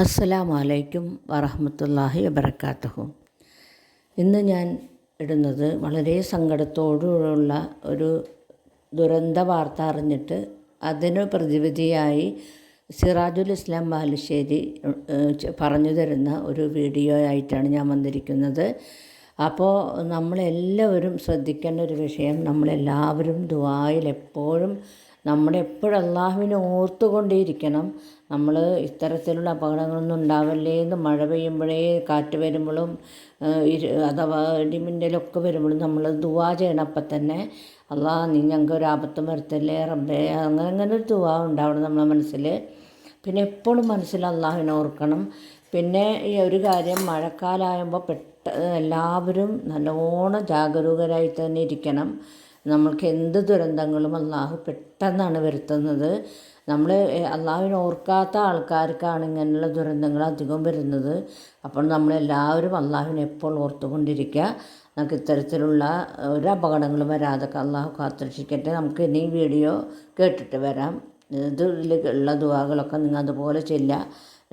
അസ്സലാമു വലൈക്കും വറഹമത്തല്ലാഹി വബർക്കാത്തഹു ഇന്ന് ഞാൻ ഇടുന്നത് വളരെ സങ്കടത്തോടുള്ള ഒരു ദുരന്ത വാർത്ത അറിഞ്ഞിട്ട് അതിന് പ്രതിവിധിയായി സിറാജുൽ ഇസ്ലാം ബാലുശ്ശേരി പറഞ്ഞു തരുന്ന ഒരു വീഡിയോ ആയിട്ടാണ് ഞാൻ വന്നിരിക്കുന്നത്. അപ്പോൾ നമ്മളെല്ലാവരും ശ്രദ്ധിക്കേണ്ട ഒരു വിഷയം നമ്മളെല്ലാവരും ദുആയിൽ എപ്പോഴും നമ്മളെപ്പോഴും അള്ളാഹുവിനെ ഓർത്തുകൊണ്ടേയിരിക്കണം. നമ്മൾ ഇത്തരത്തിലുള്ള അപകടങ്ങളൊന്നും ഉണ്ടാവല്ലേ എന്ന് മഴ പെയ്യുമ്പോഴേ കാറ്റ് വരുമ്പോഴും അഥവാ ഇടിമിന്നലൊക്കെ വരുമ്പോഴും നമ്മൾ ദുവാ ചെയ്യണം. അപ്പം തന്നെ അള്ളാ നീ ഞങ്ങൾക്ക് ഒരു ആപത്തും വരുത്തല്ലേ റബ്ബേ. അങ്ങനെ അങ്ങനെ ഒരു ദുവാ ഉണ്ടാവണം നമ്മളെ മനസ്സിൽ പിന്നെ എപ്പോഴും മനസ്സിൽ അള്ളാഹുവിനെ ഓർക്കണം. പിന്നെ ഈ ഒരു കാര്യം മഴക്കാലമാകുമ്പോൾ പെട്ട എല്ലാവരും നല്ലോണം ജാഗരൂകരായി തന്നെ ഇരിക്കണം. നമ്മൾക്ക് എന്ത് ദുരന്തങ്ങളും അള്ളാഹു പെട്ടെന്നാണ് വരുത്തുന്നത്. നമ്മൾ അള്ളാഹുവിനെ ഓർക്കാത്ത ആൾക്കാർക്കാണ് ഇങ്ങനെയുള്ള ദുരന്തങ്ങൾ അധികം വരുന്നത്. അപ്പോൾ നമ്മളെല്ലാവരും അള്ളാഹുവിനെ എപ്പോൾ ഓർത്തുകൊണ്ടിരിക്കുക നമുക്ക് ഇത്തരത്തിലുള്ള ഒരു അപകടങ്ങളും വരാതൊക്കെ അള്ളാഹു കാത്തരക്ഷിക്കട്ടെ. നമുക്ക് ഇനി വീഡിയോ കേട്ടിട്ട് വരാം. ഇതിലുള്ള ഉള്ള ദുവാകളൊക്കെ നിങ്ങൾ അതുപോലെ ചെല്ലുക.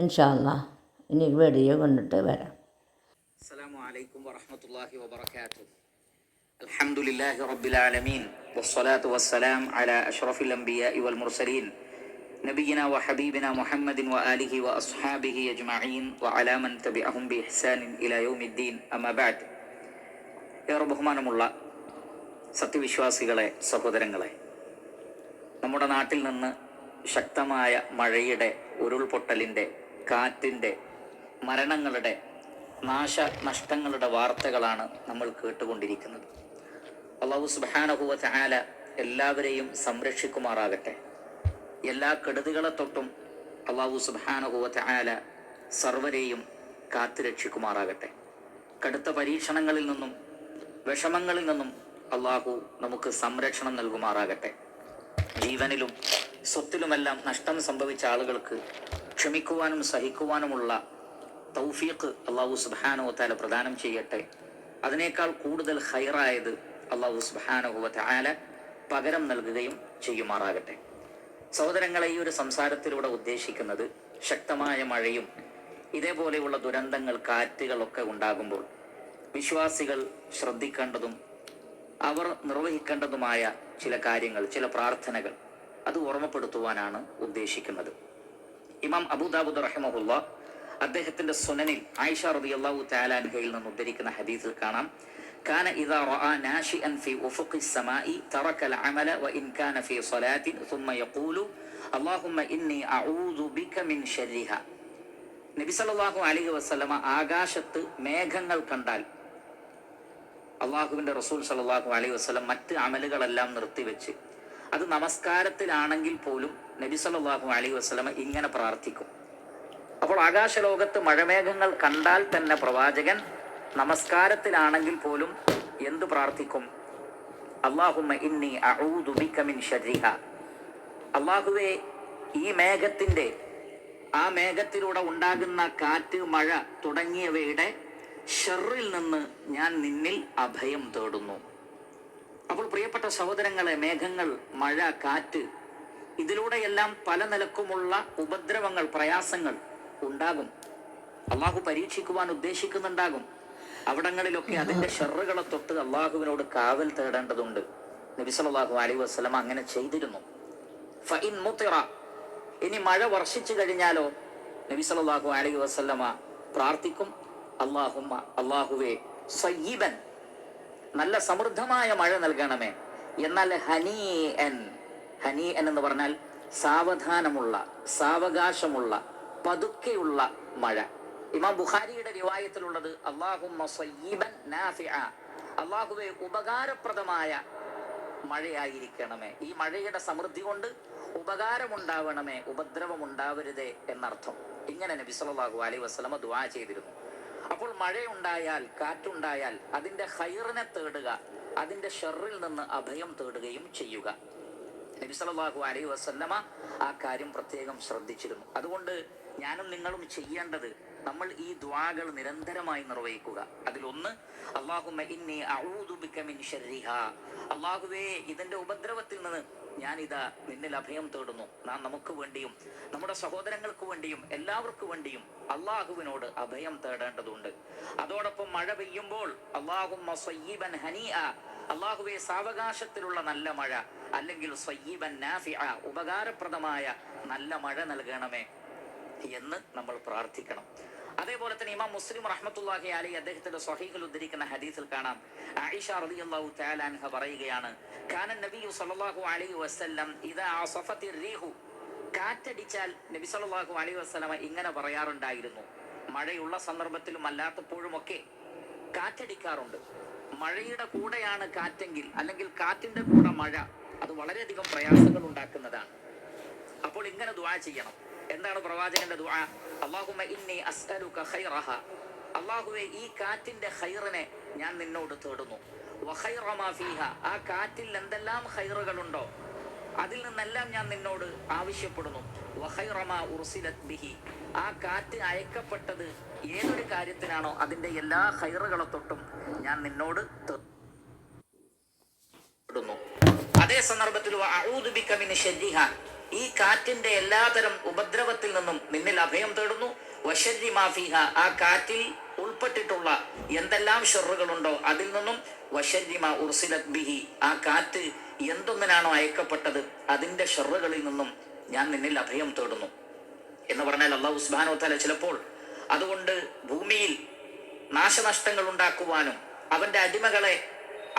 ഇൻഷാല്ല ഇനി വീഡിയോ കണ്ടിട്ട് വരാം. അസ്സാം വലൈക്കും വാഹമത്തല്ലാഹി വാബർക്കാത്തു الحمد لله رب العالمين والصلاة والسلام على أشرف الأنبياء والمرسلين نبينا وحبيبنا محمد وآله وأصحابه أجمعين وعلى من تبعهم بإحسان إلى يوم الدين أما بعد ഏറെ ബഹുമാനമുള്ള സത്യവിശ്വാസികളെ സഹോദരങ്ങളെ നമ്മുടെ നാട്ടിൽ നിന്ന് ശക്തമായ മഴയുടെ ഉരുൾപൊട്ടലിൻ്റെ കാറ്റിൻ്റെ മരണങ്ങളുടെ നാശനഷ്ടങ്ങളുടെ വാർത്തകളാണ് നമ്മൾ കേട്ടുകൊണ്ടിരിക്കുന്നത് അള്ളാഹു സുബാനഹുവ ചായാല എല്ലാവരെയും സംരക്ഷിക്കുമാറാകട്ടെ. എല്ലാ കെടുതികളെ തൊട്ടും അള്ളാഹു സുബാനഹുവ ചായാല സർവരെയും കാത്തുരക്ഷിക്കുമാറാകട്ടെ. കടുത്ത പരീക്ഷണങ്ങളിൽ നിന്നും വിഷമങ്ങളിൽ നിന്നും അള്ളാഹു നമുക്ക് സംരക്ഷണം നൽകുമാറാകട്ടെ. ജീവനിലും സ്വത്തിലുമെല്ലാം നഷ്ടം സംഭവിച്ച ആളുകൾക്ക് ക്ഷമിക്കുവാനും സഹിക്കുവാനുമുള്ള തൗഫീഖ് അള്ളാഹു സുബാനോ താല പ്രദാനം ചെയ്യട്ടെ. അതിനേക്കാൾ കൂടുതൽ ഹൈറായത് അള്ളാഹു സുബാനുഭവത്തെ ആല പകരം നൽകുകയും ചെയ്യുമാറാകട്ടെ. സഹോദരങ്ങളെ ഈ ഒരു സംസാരത്തിലൂടെ ഉദ്ദേശിക്കുന്നത് ശക്തമായ മഴയും ഇതേപോലെയുള്ള ദുരന്തങ്ങൾ കാറ്റുകളൊക്കെ ഉണ്ടാകുമ്പോൾ വിശ്വാസികൾ ശ്രദ്ധിക്കേണ്ടതും അവർ നിർവഹിക്കേണ്ടതുമായ ചില കാര്യങ്ങൾ ചില പ്രാർത്ഥനകൾ അത് ഓർമ്മപ്പെടുത്തുവാനാണ് ഉദ്ദേശിക്കുന്നത്. ഇമാം അബൂദാബുദ് റഹിമഹുല്ല അദ്ദേഹത്തിന്റെ സുനനിൽ ആയിഷ റബി അള്ളാഹു താലാൻഹയിൽ നിന്ന് ഉദ്ധരിക്കുന്ന ഹദീസിൽ കാണാം. كان إذا رأى ناشئا في أفق السماء ترك العمل وإن كان في صلاة ثم يقول اللهم إني أعوذ بك من شرها നബി സല്ലല്ലാഹു അലൈഹി വസല്ലമ ആകാശത്ത് മേഘങ്ങൾ കണ്ടാൽ അള്ളാഹുവിന്റെ റസൂൽ സല്ലല്ലാഹു അലൈഹി വസല്ലം മറ്റ് അമലുകളെല്ലാം നിർത്തിവെച്ച് അത് നമസ്കാരത്തിലാണെങ്കിൽ പോലും നബി സല്ലല്ലാഹു അലൈഹി വസല്ലമ ഇങ്ങനെ പ്രാർത്ഥിക്കും അപ്പോൾ ആകാശലോകത്ത് മഴമേഘങ്ങൾ കണ്ടാൽ തന്നെ പ്രവാചകൻ നമസ്കാരത്തിലാണെങ്കിൽ പോലും എന്തു പ്രാർത്ഥിക്കും? അള്ളാഹുമ്മ ഇന്നി അള്ളാഹുവേ ഈ മേഘത്തിന്റെ ആ മേഘത്തിലൂടെ ഉണ്ടാകുന്ന കാറ്റ് മഴ തുടങ്ങിയവയുടെ ഷെറിൽ നിന്ന് ഞാൻ നിന്നിൽ അഭയം തേടുന്നു. അപ്പോൾ പ്രിയപ്പെട്ട സഹോദരങ്ങളെ മേഘങ്ങൾ മഴ കാറ്റ് ഇതിലൂടെയെല്ലാം പല നിലക്കുമുള്ള ഉപദ്രവങ്ങൾ പ്രയാസങ്ങൾ ഉണ്ടാകും. അള്ളാഹു പരീക്ഷിക്കുവാൻ ഉദ്ദേശിക്കുന്നുണ്ടാകും. അവിടങ്ങളിലൊക്കെ അതിന്റെ ഷെറുകളെ തൊട്ട് അള്ളാഹുവിനോട് കാവൽ തേടേണ്ടതുണ്ട്. നബി സല്ലല്ലാഹു അലൈഹി വസല്ലം അങ്ങനെ ചെയ്തിരുന്നു. ഇനി മഴ വർഷിച്ചു കഴിഞ്ഞാലോ നബി സല്ലല്ലാഹു അലൈഹി വസല്ലമ പ്രാർത്ഥിക്കും അള്ളാഹുമ്മ അള്ളാഹുവേ സയ്യിബൻ നല്ല സമൃദ്ധമായ മഴ നൽകണമേ. എന്നാൽ ഹനീഅൻ ഹനീഅൻ എന്ന് പറഞ്ഞാൽ സാവധാനമുള്ള സാവകാശമുള്ള പതുക്കെയുള്ള മഴ. ഇമാം ബുഖാരിയുടെ റിവായത്തിലുള്ളത് അള്ളാഹുവെ ഉപകാരപ്രദമായ മഴയായിരിക്കണമേ. ഈ മഴയുടെ സമൃദ്ധി കൊണ്ട് ഉപകാരമുണ്ടാവണമേ ഉപദ്രവം ഉണ്ടാവരുതേ എന്നർത്ഥം. ഇങ്ങനെ നബി സല്ലല്ലാഹു അലൈഹി വസല്ലമ ദുആ ചെയ്തിരുന്നു. അപ്പോൾ മഴയുണ്ടായാൽ കാറ്റുണ്ടായാൽ അതിന്റെ ഹൈറിനെ തേടുക അതിന്റെ ഷെറിൽ നിന്ന് അഭയം തേടുകയും ചെയ്യുക. നബി സല്ലല്ലാഹു അലൈഹി വസല്ലമ ആ കാര്യം പ്രത്യേകം ശ്രദ്ധിച്ചിരുന്നു. അതുകൊണ്ട് ഞാനും നിങ്ങളും ചെയ്യേണ്ടത് നമ്മൾ ഈ ദ്വാകൾ നിരന്തരമായി നിർവഹിക്കുക. അതിലൊന്ന് അള്ളാഹുമ്മ ഇന്നി അള്ളാഹുവേ ഇതിന്റെ ഉപദ്രവത്തിൽ നിന്ന് ഞാൻ ഞാനിതാ നിന്നിൽ അഭയം തേടുന്നു. നാം നമുക്ക് വേണ്ടിയും നമ്മുടെ സഹോദരങ്ങൾക്ക് വേണ്ടിയും എല്ലാവർക്കു വേണ്ടിയും അള്ളാഹുവിനോട് അഭയം തേടേണ്ടതുണ്ട്. അതോടൊപ്പം മഴ പെയ്യുമ്പോൾ അള്ളാഹും അള്ളാഹുവെ സാവകാശത്തിലുള്ള നല്ല മഴ അല്ലെങ്കിൽ സയ്യിബൻ ഉപകാരപ്രദമായ നല്ല മഴ നൽകണമേ എന്ന് നമ്മൾ പ്രാർത്ഥിക്കണം. അതേപോലെ തന്നെ ഇമാം മുസ്ലിം റഹ്മത്തുള്ളാഹി അലി അദ്ദേഹത്തിന്റെ സ്വഹീഹിൽ ഉദ്ധരിക്കുന്ന ഹദീസിൽ കാണാം. ആയിഷ റളിയല്ലാഹു തആല അൻഹ പറയുകയാണ് കാന നബിയു സല്ലല്ലാഹു അലൈഹി വസല്ലം ഇദാ അസഫത്തി റീഹു കാറ്റടിച്ചാൽ നബി സല്ലല്ലാഹു അലൈഹി വസല്ലമ ഇങ്ങനെ പറയാറുണ്ടായിരുന്നു മഴയുള്ള സന്ദർഭത്തിലും അല്ലാത്തപ്പോഴുമൊക്കെ കാറ്റടിക്കാറുണ്ട്. മഴയുടെ കൂടെയാണ് കാറ്റെങ്കിൽ അല്ലെങ്കിൽ കാറ്റിന്റെ കൂടെ മഴ അത് വളരെയധികം പ്രയാസങ്ങൾ ഉണ്ടാക്കുന്നതാണ്. അപ്പോൾ ഇങ്ങനെ ദുആ ചെയ്യണം. എന്താണ് പ്രവാചകന്റെ ദുആ? അല്ലാഹുമ്മ ഇന്നി അസ്അലുക ഖൈറഹ. അള്ളാഹുവെ ഈ കാറ്റിന്റെ ഖൈറിനെ ഞാൻ നിന്നോട് തേടുന്നു. ഫീഹ. ആ കാറ്റിൽ എന്തെല്ലാം ഖൈറുകളുണ്ടോ അതിൽ നിന്നെല്ലാം ഞാൻ നിന്നോട് ആവശ്യപ്പെടുന്നു. ഉർസിലത് ബിഹി. ആ കാറ്റ് അയക്കപ്പെട്ടത് ഏതൊരു കാര്യത്തിനാണോ അതിന്റെ എല്ലാ ഖൈറുകളെ തൊട്ടും ഞാൻ നിന്നോട് അതേ സന്ദർഭത്തിൽ ഈ കാറ്റിന്റെ എല്ലാതരം ഉപദ്രവത്തിൽ നിന്നും നിന്നിൽ അഭയം തേടുന്നു. വശരി മാഫിഹ ആ കാറ്റിൽ ഉൾപ്പെട്ടിട്ടുള്ള എന്തെല്ലാം ഷെറുകളുണ്ടോ അതിൽ നിന്നും വശരിമ ഉർസിലത് ബിഹി ആ കാറ്റ് എന്തൊന്നിനാണോ അയക്കപ്പെട്ടത് അതിന്റെ ഷെറുകളിൽ നിന്നും ഞാൻ നിന്നിൽ അഭയം തേടുന്നു. എന്ന് പറഞ്ഞാൽ അള്ളാഹു വതആല ചിലപ്പോൾ അതുകൊണ്ട് ഭൂമിയിൽ നാശനഷ്ടങ്ങൾ ഉണ്ടാക്കുവാനും അവന്റെ അടിമകളെ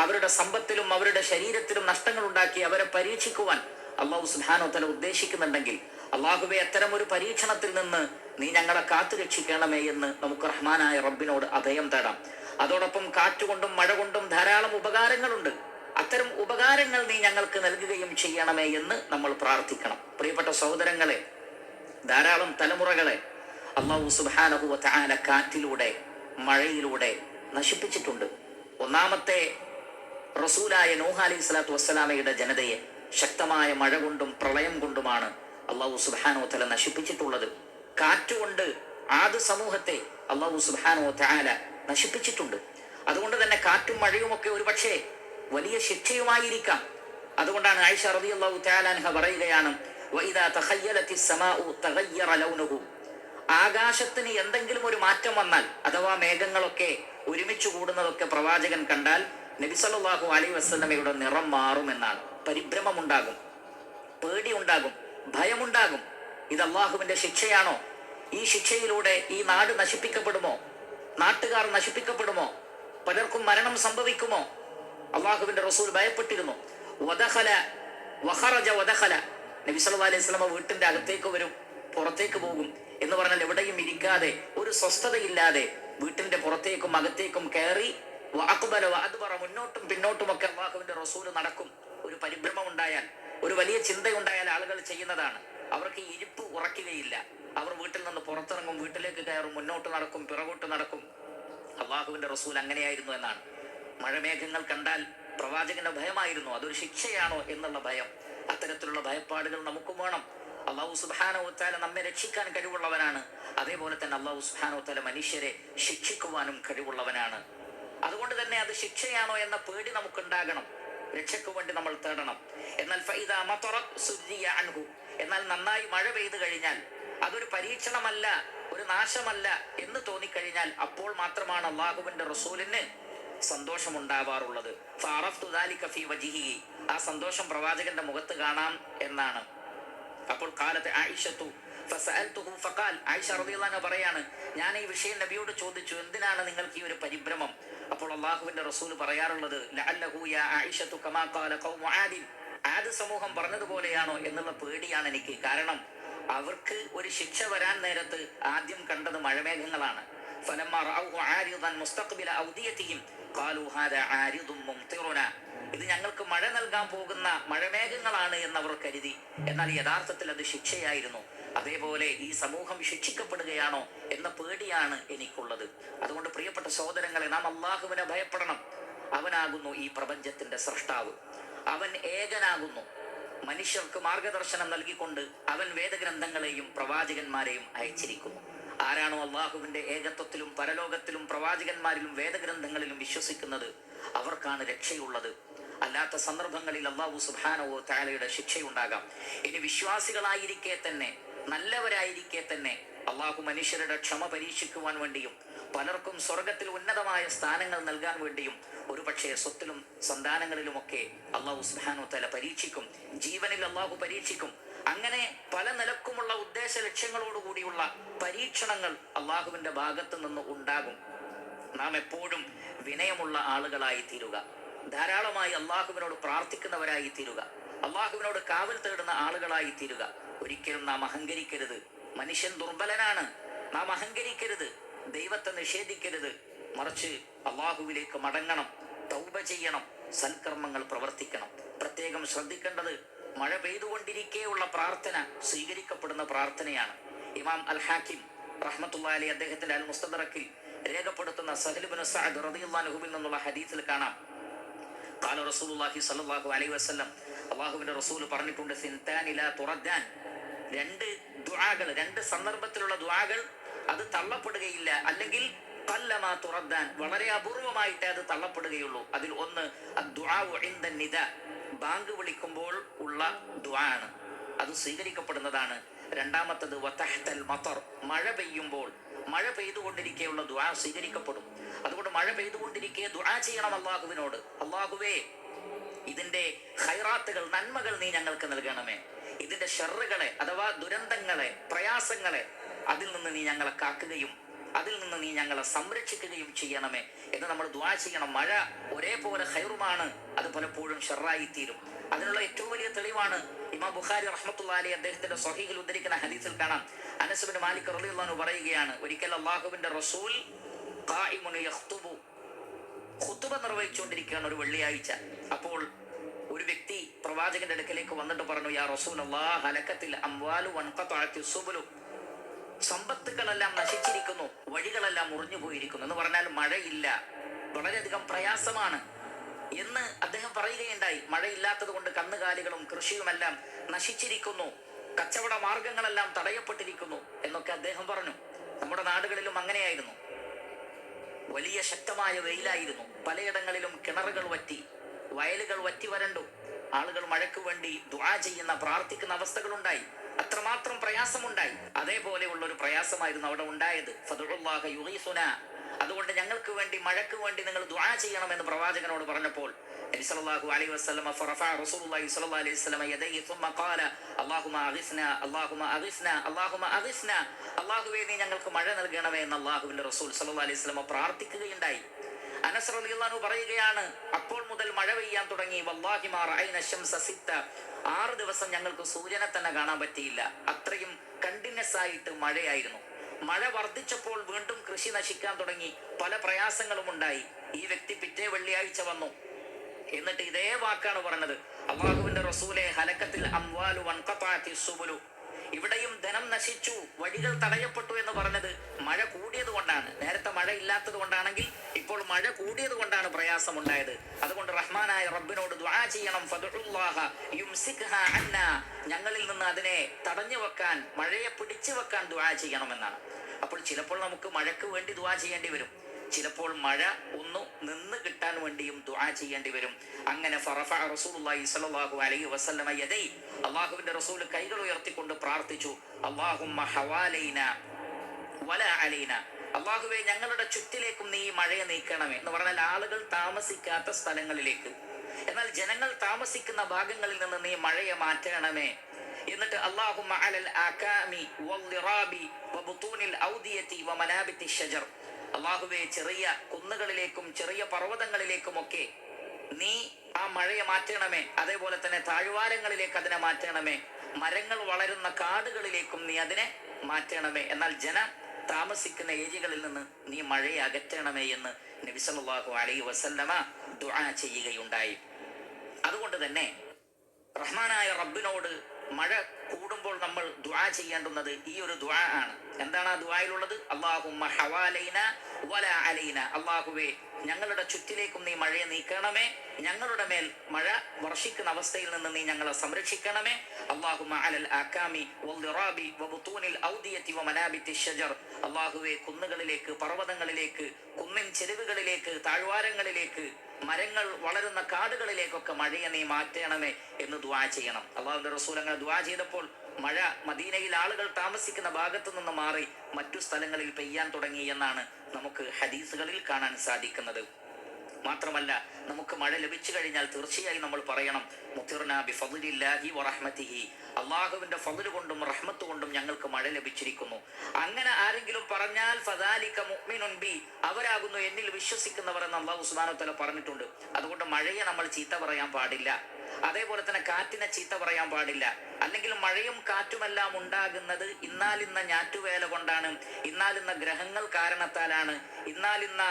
അവരുടെ സമ്പത്തിലും അവരുടെ ശരീരത്തിലും നഷ്ടങ്ങൾ ഉണ്ടാക്കി അവരെ പരീക്ഷിക്കുവാൻ അള്ളാഹു സുബ്ഹാനഹു തല ഉദ്ദേശിക്കുന്നുണ്ടെങ്കിൽ അള്ളാഹുബെ അത്തരം ഒരു പരീക്ഷണത്തിൽ നിന്ന് നീ ഞങ്ങളെ കാത്തു രക്ഷിക്കണമേ എന്ന് നമുക്ക് റഹ്മാനായ റബ്ബിനോട് അഭയം തേടാം. അതോടൊപ്പം കാറ്റുകൊണ്ടും മഴ കൊണ്ടും ധാരാളം ഉപകാരങ്ങളുണ്ട്. അത്തരം ഉപകാരങ്ങൾ നീ ഞങ്ങൾക്ക് നൽകുകയും ചെയ്യണമേ എന്ന് നമ്മൾ പ്രാർത്ഥിക്കണം. പ്രിയപ്പെട്ട സഹോദരങ്ങളെ ധാരാളം തലമുറകളെ അള്ളാഹു സുബാനഹു വതആല കാറ്റിലൂടെ മഴയിലൂടെ നശിപ്പിച്ചിട്ടുണ്ട്. ഒന്നാമത്തെ റസൂലായ നൂഹ അലൈഹി സ്വലാത്തു വസ്സലാമയുടെ ജനതയെ ശക്തമായ മഴ കൊണ്ടും പ്രളയം കൊണ്ടുമാണ് അള്ളാഹു സുബാനോ തല നശിപ്പിച്ചിട്ടുള്ളത്. കാറ്റുകൊണ്ട് ആദ്യ സമൂഹത്തെ അള്ളാഹു സുബാനോ തആല നശിപ്പിച്ചിട്ടുണ്ട്. അതുകൊണ്ട് തന്നെ കാറ്റും മഴയും ഒക്കെ ഒരുപക്ഷെ വലിയ ശിക്ഷയുമായിരിക്കാം. അതുകൊണ്ടാണ് ആയിഷ റബി അള്ളാഹു അൻഹ പറയുകയാണ് ആകാശത്തിന് എന്തെങ്കിലും ഒരു മാറ്റം വന്നാൽ അഥവാ മേഘങ്ങളൊക്കെ ഒരുമിച്ച് കൂടുന്നതൊക്കെ പ്രവാചകൻ കണ്ടാൽ നബി അലൈ അലൈഹി വസല്ലമയുടെ നിറം മാറുമെന്നാണ്. പരിഭ്രമമുണ്ടാകും പേടിയുണ്ടാകും ഭയമുണ്ടാകും. ഇത് അള്ളാഹുവിന്റെ ശിക്ഷയാണോ? ഈ ശിക്ഷയിലൂടെ ഈ നാട് നശിപ്പിക്കപ്പെടുമോ? നാട്ടുകാർ നശിപ്പിക്കപ്പെടുമോ? പലർക്കും മരണം സംഭവിക്കുമോ? അള്ളാഹുവിന്റെ റസൂൽ ഭയപ്പെട്ടിരുന്നു. വധഹല വഹറജ വധഹല നബി അലൈഹി വസല്ലമ വീട്ടിന്റെ അകത്തേക്ക് വരും പുറത്തേക്ക് പോകും എന്ന് പറഞ്ഞാൽ എവിടെയും ഇരിക്കാതെ ഒരു സ്വസ്ഥതയില്ലാതെ വീട്ടിന്റെ പുറത്തേക്കും അകത്തേക്കും കയറി അക്ബല അദ്ബറ മുന്നോട്ടും പിന്നോട്ടും ഒക്കെ അള്ളാഹുവിന്റെ റസൂൽ നടക്കും. ഒരു പരിഭ്രമം ഉണ്ടായാൽ ഒരു വലിയ ചിന്തയുണ്ടായാൽ ആളുകൾ ചെയ്യുന്നതാണ്. അവർക്ക് ഇരിപ്പ് ഉറക്കുകയില്ല. അവർ വീട്ടിൽ നിന്ന് പുറത്തിറങ്ങും വീട്ടിലേക്ക് കയറും മുന്നോട്ട് നടക്കും പിറകോട്ട് നടക്കും. അള്ളാഹുവിന്റെ റസൂൽ അങ്ങനെയായിരുന്നു എന്നാണ്. മഴമേഘങ്ങൾ കണ്ടാൽ പ്രവാചകന്റെ ഭയമായിരുന്നു. അതൊരു ശിക്ഷയാണോ എന്നുള്ള ഭയം. അത്തരത്തിലുള്ള ഭയപ്പാടുകൾ നമുക്കും വേണം. അള്ളാഹു സുബാനോത്താല നമ്മെ രക്ഷിക്കാൻ കഴിവുള്ളവനാണ്. അതേപോലെ തന്നെ അള്ളാഹു സുബാനോത്താല മനുഷ്യരെ ശിക്ഷിക്കുവാനും കഴിവുള്ളവനാണ്. അതുകൊണ്ട് തന്നെ അത് ശിക്ഷയാണോ എന്ന പേടി നമുക്കുണ്ടാകണം. രക്ഷയ്ക്ക് വേണ്ടി നമ്മൾ തേടണം. എന്നാൽ ഫൈദ അൻഹു. എന്നാൽ നന്നായി മഴ പെയ്തു കഴിഞ്ഞാൽ അതൊരു പരീക്ഷണമല്ല ഒരു നാശമല്ല എന്ന് തോന്നിക്കഴിഞ്ഞാൽ അപ്പോൾ മാത്രമാണ് അള്ളാഹുവിന്റെ റസൂലിന് സന്തോഷമുണ്ടാവാറുള്ളത്. ആ സന്തോഷം പ്രവാചകന്റെ മുഖത്ത് കാണാം എന്നാണ്. അപ്പോൾ കാലത്ത് ആയിഷത്തു പറയാണ് ഞാൻ ഈ വിഷയം നബിയോട് ചോദിച്ചു എന്തിനാണ് നിങ്ങൾക്ക് ഈ ഒരു പരിഭ്രമം? അപ്പോൾ അള്ളാഹുവിന്റെ റസൂൽ പറയാറുള്ളത് ആദ് സമൂഹം പറഞ്ഞതുപോലെയാണോ എന്നുള്ള പേടിയാണ് എനിക്ക്. കാരണം അവർക്ക് ഒരു ശിക്ഷ വരാൻ നേരത്ത് ആദ്യം കണ്ടത് മഴമേഘങ്ങളാണ്. ഇത് ഞങ്ങൾക്ക് മഴ നൽകാൻ പോകുന്ന മഴമേഘങ്ങളാണ് എന്ന് അവർ കരുതി. എന്നാൽ യഥാർത്ഥത്തിൽ അത് ശിക്ഷയായിരുന്നു. അതേപോലെ ഈ സമൂഹം ശിക്ഷിക്കപ്പെടുകയാണോ എന്ന പേടിയാണ് എനിക്കുള്ളത്. അതുകൊണ്ട് പ്രിയപ്പെട്ട സഹോദരങ്ങളെ നാം അള്ളാഹുവിനെ ഭയപ്പെടണം. അവനാകുന്നു ഈ പ്രപഞ്ചത്തിന്റെ സൃഷ്ടാവ്. അവൻ ഏകനാകുന്നു. മനുഷ്യർക്ക് മാർഗദർശനം നൽകിക്കൊണ്ട് അവൻ വേദഗ്രന്ഥങ്ങളെയും പ്രവാചകന്മാരെയും അയച്ചിരിക്കുന്നു. ആരാണോ അള്ളാഹുവിന്റെ ഏകത്വത്തിലും പരലോകത്തിലും പ്രവാചകന്മാരിലും വേദഗ്രന്ഥങ്ങളിലും വിശ്വസിക്കുന്നത് അവർക്കാണ് രക്ഷയുള്ളത്. അല്ലാത്ത സന്ദർഭങ്ങളിൽ അള്ളാഹു സുബാനവോ താലയുടെ ശിക്ഷയുണ്ടാകാം. ഇനി വിശ്വാസികളായിരിക്കെ തന്നെ നല്ലവരായിരിക്കെ തന്നെ. അള്ളാഹു മനുഷ്യരുടെ ക്ഷമ പരീക്ഷിക്കുവാൻ വേണ്ടിയും പലർക്കും സ്വർഗത്തിൽ ഉന്നതമായ സ്ഥാനങ്ങൾ നൽകാൻ വേണ്ടിയും ഒരുപക്ഷെ സ്വത്തിലും സന്താനങ്ങളിലുമൊക്കെ അള്ളാഹു സുബാനോ തല പരീക്ഷിക്കും. ജീവനിൽ അള്ളാഹു പരീക്ഷിക്കും. അങ്ങനെ പല നിലക്കുമുള്ള ഉദ്ദേശ ലക്ഷ്യങ്ങളോടുകൂടിയുള്ള പരീക്ഷണങ്ങൾ അള്ളാഹുവിന്റെ ഭാഗത്ത് നിന്ന് ഉണ്ടാകും. നാം എപ്പോഴും വിനയമുള്ള ആളുകളായി തീരുക. ധാരാളമായി അള്ളാഹുവിനോട് പ്രാർത്ഥിക്കുന്നവരായി തീരുക. അള്ളാഹുവിനോട് കാവൽ തേടുന്ന ആളുകളായി തീരുക. ഒരിക്കലും നാം അഹങ്കരിക്കരുത്. മനുഷ്യൻ ദുർബലനാണ്. നാം അഹങ്കരിക്കരുത്. ദൈവത്തെ നിഷേധിക്കരുത്. മറിച്ച് അള്ളാഹുവിലേക്ക് മടങ്ങണം. തൗബ ചെയ്യണം. സൽക്കർമ്മങ്ങൾ പ്രവർത്തിക്കണം. പ്രത്യേകം ശ്രദ്ധിക്കേണ്ടത് മഴ പെയ്തുകൊണ്ടിരിക്കെയുള്ള പ്രാർത്ഥന സ്വീകരിക്കപ്പെടുന്ന പ്രാർത്ഥനയാണ്. ഇമാം അൽ ഹാക്കിം റഹ്മത്തുള്ള അദ്ദേഹത്തിന്റെ അൽ മുസ്തദറക്കിൽ രേഖപ്പെടുത്തുന്ന സഹലുബിൻ സഅദ് റദിയുല്ലാൻഹുബിൽ നിന്നുള്ള ഹദീസിൽ കാണാം. കാല റസൂലുള്ളാഹി അലൈഹി വസല്ലം അള്ളാഹുവിന്റെ റസൂൽ പറഞ്ഞിട്ടുണ്ട് സിൻതാനില ഇലാ തുറദ്ദാൻ. രണ്ട് ദുആകൾ രണ്ട് സന്ദർഭത്തിലുള്ള ദുആകൾ അത് തള്ളപ്പെടുകയില്ല. അല്ലെങ്കിൽ കല്ലമാ തുറദ്ദാൻ വളരെ അപൂർവമായിട്ടേ അത് തള്ളപ്പെടുകയുള്ളൂ. അതിൽ ഒന്ന് നിദ. ബാങ്ക് വിളിക്കുമ്പോൾ ഉള്ള ദുആ ആണ് അത് സ്വീകരിക്കപ്പെടുന്നതാണ്. രണ്ടാമത്തത് വതഹ്തൽ മത്തർ മഴ പെയ്യുമ്പോൾ മഴ പെയ്തുകൊണ്ടിരിക്കെയുള്ള ദ്വാ സ്വീകരിക്കപ്പെടും. അതുകൊണ്ട് മഴ പെയ്തുകൊണ്ടിരിക്കെ ദ്വാ ചെയ്യണം അള്ളാഹുവിനോട് അള്ളാഹുവേ ഇതിന്റെ ഹൈറാത്തുകൾ നന്മകൾ നീ ഞങ്ങൾക്ക് നൽകണമേ. ഇതിന്റെ ഷെറുകളെ അഥവാ ദുരന്തങ്ങളെ പ്രയാസങ്ങളെ അതിൽ നിന്ന് നീ ഞങ്ങളെ കാക്കുകയും അതിൽ നിന്ന് നീ ഞങ്ങളെ സംരക്ഷിക്കുകയും ചെയ്യണമേ എന്ന് നമ്മൾ ദ്വാ ചെയ്യണം. മഴ ഒരേപോലെ ഹൈറുമാണ് അത് പലപ്പോഴും ഷെറായി തീരും അതിനുള്ള ഏറ്റവും വലിയ തെളിവാണ് ഇമാം ബുഖാരി റഹ്മത്തുള്ള അലി അദ്ദേഹത്തിന്റെ സ്വഹീഹിൽ ഉദ്ധരിക്കുന്ന ഹദീസിൽ കാണാം. അനസുബിൻ മാലിക് റളിയല്ലാഹു പറയുകയാണ് ഒരിക്കൽ അള്ളാഹുവിന്റെ റസൂൽ ഖായിമുൻ യഖ്തുബു നിർവഹിച്ചുകൊണ്ടിരിക്കുകയാണ് ഒരു വെള്ളിയാഴ്ച. അപ്പോൾ ഒരു വ്യക്തി പ്രവാചകന്റെ അടുക്കലേക്ക് വന്നിട്ട് പറഞ്ഞു യാ റസൂൽ ഹലക്കത്തിൽ അംവാലു സമ്പത്തുകളെല്ലാം നശിച്ചിരിക്കുന്നു വഴികളെല്ലാം മുറിഞ്ഞു പോയിരിക്കുന്നു. എന്ന് പറഞ്ഞാൽ മഴയില്ല വളരെയധികം പ്രയാസമാണ് എന്ന് അദ്ദേഹം പറയുകയുണ്ടായി. മഴയില്ലാത്തത് കൊണ്ട് കന്നുകാലികളും കൃഷിയുമെല്ലാം നശിച്ചിരിക്കുന്നു കച്ചവട മാർഗങ്ങളെല്ലാം തടയപ്പെട്ടിരിക്കുന്നു എന്നൊക്കെ അദ്ദേഹം പറഞ്ഞു. നമ്മുടെ നാടുകളിലും അങ്ങനെയായിരുന്നു. വലിയ ശക്തമായ വെയിലായിരുന്നു. പലയിടങ്ങളിലും കിണറുകൾ വറ്റി വയലുകൾ വറ്റി വരണ്ടു ആളുകൾ മഴയ്ക്ക് വേണ്ടി ദുആ ചെയ്യുന്ന പ്രാർത്ഥിക്കുന്ന അവസ്ഥകളുണ്ടായി അത്രമാത്രം പ്രയാസമുണ്ടായി അതേപോലെയുള്ള ഒരു പ്രയാസമായിരുന്നു അവിടെ ഉണ്ടായത് ഫദുഉല്ലാഹ യുഗീസുന അതുകൊണ്ട് ഞങ്ങൾക്ക് വേണ്ടി മഴയ്ക്ക് വേണ്ടി നിങ്ങൾ ദുആ ചെയ്യണമെന്ന് പ്രവാചകനോട് പറഞ്ഞപ്പോൾ നബി സല്ലല്ലാഹു അലൈഹി വസല്ലമ ഫറഫഅ റസൂലുള്ളാഹി സ്വല്ലല്ലാഹു അലൈഹി വസല്ലമ യദൈഹി ثم قال اللهم اغثنا اللهم اغثنا اللهم اغثنا അല്ലാഹുവേ നീ ഞങ്ങൾക്ക് മഴ നൽകണമേ എന്ന് അല്ലാഹുവിന്റെ റസൂൽ സല്ലല്ലാഹു അലൈഹി വസല്ലമ പ്രാർത്ഥിക്കുകയുണ്ടായി അനസ് റളിയല്ലാഹു പറയുകയാണ് അപ്പോൾ മുതൽ മഴ പെയ്യാൻ തുടങ്ങി. സിത്ത. ആറ് ദിവസം ഞങ്ങൾക്ക് സൂര്യനെ തന്നെ കാണാൻ പറ്റിയില്ല. അത്രയും കണ്ടിന്യൂസ് ആയിട്ട് മഴയായിരുന്നു. മഴ വർദ്ധിച്ചപ്പോൾ വീണ്ടും കൃഷി നശിക്കാൻ തുടങ്ങി. പല പ്രയാസങ്ങളും ഉണ്ടായി. ഈ വ്യക്തി പിറ്റേ വെള്ളിയാഴ്ച വന്നു. എന്നിട്ട് ഇതേ വാക്കാണ് പറഞ്ഞത്. അള്ളാഹുവിന്റെ റസൂലെ ഹലക്കത്തിൽ അംവാലു വൻഖത്താത്തി സുബുലു. ഇവിടെയും ധനം നശിച്ചു വഴികൾ തടയപ്പെട്ടു എന്ന് പറഞ്ഞത് മഴ കൂടിയത് കൊണ്ടാണ്. നേരത്തെ മഴ ഇല്ലാത്തത് കൊണ്ടാണെങ്കിൽ ഇപ്പോൾ മഴ കൂടിയത് കൊണ്ടാണ് പ്രയാസമുണ്ടായത്. അതുകൊണ്ട് റഹ്മാനായ റബ്ബിനോട് ദുആ ചെയ്യണം. ഞങ്ങളിൽ നിന്ന് അതിനെ തടഞ്ഞു വെക്കാൻ മഴയെ പിടിച്ചു വെക്കാൻ ദുആ ചെയ്യണമെന്നാണ്. അപ്പോൾ ചിലപ്പോൾ നമുക്ക് മഴയ്ക്ക് വേണ്ടി ദ്വാ ചെയ്യേണ്ടി വരും. ചിലപ്പോൾ മഴ ഒന്ന് നിന്ന് കിട്ടാൻ വേണ്ടിയും ദുആ ചെയ്യേണ്ടി വരും. അങ്ങനെ അലൈഹി വസല്ലമ യദൈ അല്ലാഹുവിന്റെ റസൂൽ കൈകൾ ഉയർത്തിക്കൊണ്ട് പ്രാർത്ഥിച്ചു അല്ലാഹുമ്മ ഹവാലൈന വല അലൈന അള്ളാഹുവെ ഞങ്ങളുടെ ചുറ്റിലേക്കും നീ മഴയെ നീക്കണമേ എന്ന് പറഞ്ഞാൽ ആളുകൾ താമസിക്കാത്ത സ്ഥലങ്ങളിലേക്ക്. എന്നാൽ ജനങ്ങൾ താമസിക്കുന്ന ഭാഗങ്ങളിൽ നിന്ന് നീ മഴയെ മാറ്റണമേ. എന്നിട്ട് അള്ളാഹുമ്മ അലൽ ആകാമി വൽ ലിറാബി വബുതൂനിൽ ഔദിയതി വമനാബിത്തി ഷജർ അള്ളാഹുവെ ചെറിയ കുന്നുകളിലേക്കും ചെറിയ പർവതങ്ങളിലേക്കുമൊക്കെ നീ ആ മഴയെ മാറ്റണമേ. അതേപോലെ തന്നെ താഴ്വാരങ്ങളിലേക്ക് അതിനെ മാറ്റണമേ. മരങ്ങൾ വളരുന്ന കാടുകളിലേക്കും നീ അതിനെ മാറ്റണമേ. എന്നാൽ ജന താമസിക്കുന്ന ഏരിയകളിൽ നിന്ന് നീ മഴയെ അകറ്റണമേ എന്ന് നബി അലൈ വസല്ലമ ദുആ ചെയ്യുകയുണ്ടായി. അതുകൊണ്ട് തന്നെ റഹ്മാനായ റബ്ബിനോട് മഴ കൂടുമ്പോൾ നമ്മൾ ദുആ ചെയ്യേണ്ടുന്നത് ഈ ഒരു ദുആ ആണ്. എന്താണ് ആ ദുആയിലുള്ളത്? അല്ലാഹുമ്മ ഹവാലൈന വല അല്ലാഹുവേ ഞങ്ങളുടെ ചുറ്റിലേക്കും നീ മഴയെ നീക്കണമേ. ഞങ്ങളുടെ മേൽ മഴ വർഷിക്കുന്ന അവസ്ഥയിൽ നിന്ന് നീ ഞങ്ങളെ സംരക്ഷിക്കണമേ. അള്ളാഹുവെ കുന്നുകളിലേക്ക് പർവതങ്ങളിലേക്ക് കുന്നിൻ ചെരുവുകളിലേക്ക് താഴ്വാരങ്ങളിലേക്ക് മരങ്ങൾ വളരുന്ന കാടുകളിലേക്കൊക്കെ മഴയെ നീ മാറ്റണമേ എന്ന് ദുആ ചെയ്യണം. അള്ളാഹുവിന്റെ റസൂൽ അങ്ങനെ ദുആ ചെയ്തപ്പോൾ മഴ മദീനയിൽ ആളുകൾ താമസിക്കുന്ന ഭാഗത്തു നിന്ന് മാറി മറ്റു സ്ഥലങ്ങളിൽ പെയ്യാൻ തുടങ്ങി എന്നാണ് നമുക്ക് ഹദീസുകളിൽ കാണാൻ സാധിക്കുന്നത്. മാത്രമല്ല നമുക്ക് മഴ ലഭിച്ചു കഴിഞ്ഞാൽ തീർച്ചയായും നമ്മൾ പറയണം അള്ളാഹുവിന്റെ ഫضൽ കൊണ്ടും റഹ്മത്ത് കൊണ്ടും ഞങ്ങൾക്ക് മഴ ലഭിച്ചിരിക്കുന്നു. അങ്ങനെ ആരെങ്കിലും പറഞ്ഞാൽ ഫദാലിക്ക മുഅ്മിനുൻ ബി അവരാകുന്നു എന്നിൽ വിശ്വസിക്കുന്നവർ എന്ന് അള്ളാഹു വതആല പറഞ്ഞിട്ടുണ്ട്. അതുകൊണ്ട് മഴയെ നമ്മൾ ചീത്ത പറയാൻ പാടില്ല. അതേപോലെ തന്നെ കാറ്റിനെ ചീത്ത പറയാൻ പാടില്ല. അല്ലെങ്കിൽ മഴയും കാറ്റുമെല്ലാം ഉണ്ടാകുന്നത് ഇന്നാലിന്ന ഞാറ്റുവേല കൊണ്ടാണ് ഇന്നാലിന്ന ഗ്രഹങ്ങൾ കാരണത്താലാണ് ഇന്നാലിന്ന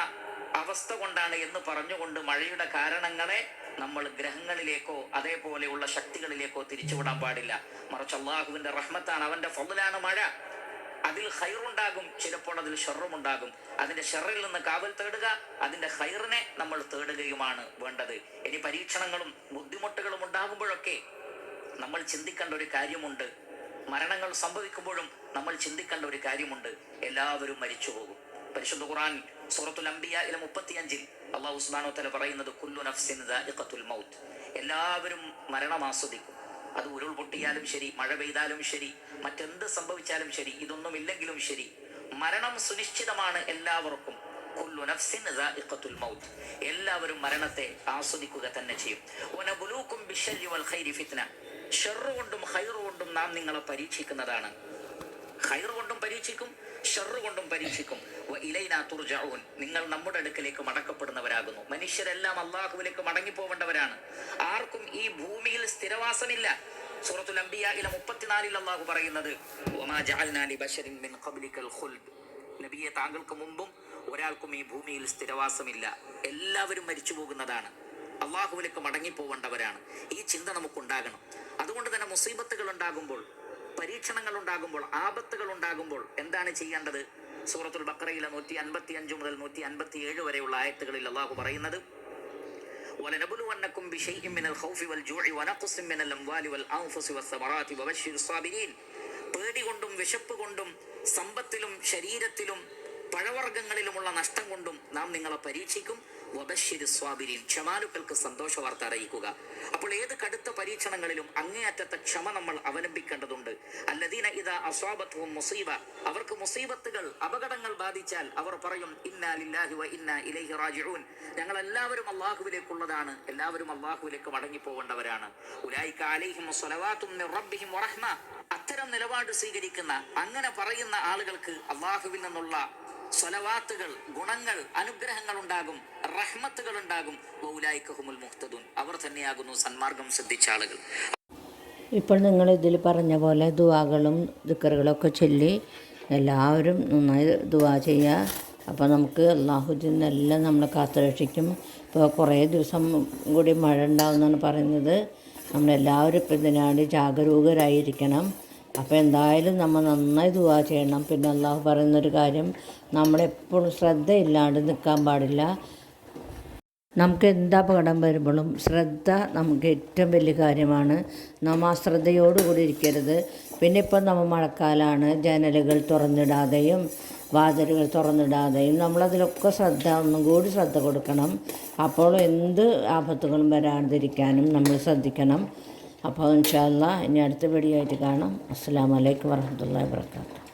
അവസ്ഥ കൊണ്ടാണ് എന്ന് പറഞ്ഞുകൊണ്ട് മഴയുടെ കാരണങ്ങളെ നമ്മൾ ഗ്രഹങ്ങളിലേക്കോ അതേപോലെയുള്ള ശക്തികളിലേക്കോ തിരിച്ചുവിടാൻ പാടില്ല. മറിച്ച് അള്ളാഹുവിന്റെ റഹ്മത്താണ് അവന്റെ ഫضലാണ് മഴ. അതിൽ ഹൈറുണ്ടാകും ചിലപ്പോൾ അതിൽ ഷെറുമുണ്ടാകും അതിന്റെ ഷെറിൽ നിന്ന് കാവൽ തേടുക അതിന്റെ ഹൈറിനെ നമ്മൾ തേടുകയുമാണ് വേണ്ടത്. ഇനി പരീക്ഷണങ്ങളും ബുദ്ധിമുട്ടുകളും ഉണ്ടാകുമ്പോഴൊക്കെ നമ്മൾ ചിന്തിക്കേണ്ട ഒരു കാര്യമുണ്ട്. മരണങ്ങൾ സംഭവിക്കുമ്പോഴും നമ്മൾ ചിന്തിക്കേണ്ട ഒരു കാര്യമുണ്ട്. എല്ലാവരും മരിച്ചു പോകും. പരിശുദ്ധ ഖുർആൻ സൂറത്തുൽ അംബിയയിലെ മുപ്പത്തിയഞ്ചിൽ അള്ളാഹു ഉസ്മാനോ തല പറയുന്നത് കുല്ലു നഫ്സിൻ മൗത്ത്. എല്ലാവരും മരണം ആസ്വദിക്കും. അത് ഉരുൾപൊട്ടിയാലും ശരി മഴ പെയ്താലും ശരി മറ്റെന്ത് സംഭവിച്ചാലും ശരി ഇതൊന്നും ഇല്ലെങ്കിലും ശരി. മരണം സുനിശ്ചിതമാണ് എല്ലാവർക്കും. എല്ലാവരും മരണത്തെ ആസ്വദിക്കുക തന്നെ ചെയ്യും. ഷെറുകൊണ്ടും ബിശ്ശർരി വൽ ഖൈരി ഫിത്ന. ഷർറ് കൊണ്ടും ഖൈറ് കൊണ്ടും നാം നിങ്ങളെ പരീക്ഷിക്കുന്നതാണ്. ഹൈറുകൊണ്ടും കൊണ്ടും പരീക്ഷിക്കും ഷർറ് കൊണ്ടും പരീക്ഷിക്കും ഇലൈനാ തുർജഊൻ. നിങ്ങൾ നമ്മുടെ അടുക്കലേക്ക് മടക്കപ്പെടുന്നവരാകുന്നു. മനുഷ്യരെല്ലാം അള്ളാഹുവിലേക്ക് മടങ്ങിപ്പോവേണ്ടവരാണ്. ആർക്കും ഈ ഭൂമിയിൽ സ്ഥിരവാസമില്ല. സൂറത്തുൽ അംബിയയിലെ മുപ്പത്തിനാലിൽ അള്ളാഹു പറയുന്നത് നബിയെ താങ്കൾക്ക് മുമ്പും ഒരാൾക്കും ഈ ഭൂമിയിൽ സ്ഥിരവാസമില്ല. എല്ലാവരും മരിച്ചു പോകുന്നതാണ് അള്ളാഹുവിലേക്ക് മടങ്ങിപ്പോവേണ്ടവരാണ്. ഈ ചിന്ത നമുക്കുണ്ടാകണം. അതുകൊണ്ട് തന്നെ മുസീബത്തുകൾ ഉണ്ടാകുമ്പോൾ പരീക്ഷണങ്ങൾ ഉണ്ടാകുമ്പോൾ ആപത്തുകൾ ഉണ്ടാകുമ്പോൾ എന്താണ് ചെയ്യേണ്ടത് സൂറത്തുൽ ബക്കറയിലെ നൂറ്റി അൻപത്തി അഞ്ച് മുതൽ നൂറ്റി അൻപത്തി ഏഴ് വരെയുള്ള ആയത്തുകളിൽ അള്ളാഹു പറയുന്നത് ولنبلونكم بشيء من الخوف والجوع ونقص من الأموال والأنفس والثمرات وبشر الصابرين പേടി കൊണ്ടും വിശപ്പ് കൊണ്ടും സമ്പത്തിലും ശരീരത്തിലും പഴവർഗ്ഗങ്ങളിലുമുള്ള നഷ്ടം കൊണ്ടും നാം നിങ്ങളെ പരീക്ഷിക്കും വബശ്ശിരി സ്വാബിരീൻ ക്ഷമാലുക്കൾക്ക് സന്തോഷ വാർത്ത അറിയിക്കുക. അപ്പോൾ ഏത് കടുത്ത പരീക്ഷണങ്ങളിലും അങ്ങേയറ്റത്തെ ക്ഷമ നമ്മൾ അവലംബിക്കേണ്ടതുണ്ട്. അല്ലദീന ഇത അസ്വാബത്വം മുസീബ. അവർക്ക് മുസീബത്തുകൾ അപകടങ്ങൾ ബാധിച്ചാൽ അവർ പറയും ഇന്നാ ലില്ലാഹി വ ഇന്നാ ഇലൈഹി റാജിഊൻ. ഞങ്ങൾ എല്ലാവരും അള്ളാഹുവിലേക്കുള്ളതാണ്. എല്ലാവരും അള്ളാഹുവിലേക്ക് മടങ്ങി പോകേണ്ടവരാണ് ഉലായിക അലൈഹിം സ്വലവാത്തും മിർ റബ്ബിഹിം വറഹ്മ. അത്തരം നിലപാട് സ്വീകരിക്കുന്ന അങ്ങനെ പറയുന്ന ആളുകൾക്ക് അള്ളാഹുവിൽ നിന്നുള്ള സ്വലവാത്തുകൾ ഗുണങ്ങൾ അനുഗ്രഹങ്ങൾ ഉണ്ടാകും റഹ്മത്തുകൾ ഉണ്ടാകും. ബൗലായിക്കഹുമുൽ മുഹ്തദുൻ. അവർ തന്നെയാകുന്നു സന്മാർഗം ശ്രദ്ധിച്ച ആളുകൾ. ഇപ്പോൾ നിങ്ങൾ ഇതിൽ പറഞ്ഞ പോലെ ദുവാകളും ദിക്കറുകളൊക്കെ ചൊല്ലി എല്ലാവരും നന്നായി ദുവാ ചെയ്യുക. അപ്പോൾ നമുക്ക് അള്ളാഹുദിൽ നിന്നെല്ലാം നമ്മളെ കാത്തുരക്ഷിക്കും. ഇപ്പോൾ കുറേ ദിവസം കൂടി മഴ ഉണ്ടാവുമെന്നാണ് പറയുന്നത്. നമ്മളെല്ലാവരും ഇപ്പം ഇതിനാണ്ട് ജാഗരൂകരായിരിക്കണം. അപ്പോൾ എന്തായാലും നമ്മൾ നന്നായി ദുവാ ചെയ്യണം. പിന്നെ അള്ളാഹു പറയുന്നൊരു കാര്യം നമ്മളെപ്പോഴും ശ്രദ്ധയില്ലാണ്ട് നിൽക്കാൻ പാടില്ല. നമുക്ക് എന്താ അപകടം വരുമ്പോഴും ശ്രദ്ധ നമുക്ക് ഏറ്റവും വലിയ കാര്യമാണ്. നാം ആ ശ്രദ്ധയോടുകൂടി ഇരിക്കരുത്. പിന്നെ ഇപ്പം നമ്മൾ മഴക്കാലമാണ് ജനലുകൾ തുറന്നിടാതെയും വാതിലുകൾ തുറന്നിടാതെയും നമ്മളതിലൊക്കെ ശ്രദ്ധ ഒന്നും കൂടി ശ്രദ്ധ കൊടുക്കണം. അപ്പോൾ എന്ത് ആപത്തുകളും വരാതിരിക്കാനും നമ്മൾ ശ്രദ്ധിക്കണം. അപ്പോൾ ഇൻഷാല്ല ഇനി അടുത്ത വീഡിയോ ആയിട്ട് കാണാം. അസ്സാം വലൈക്കും വർഹമത്തല്ലാ വാബർക്കാത്തു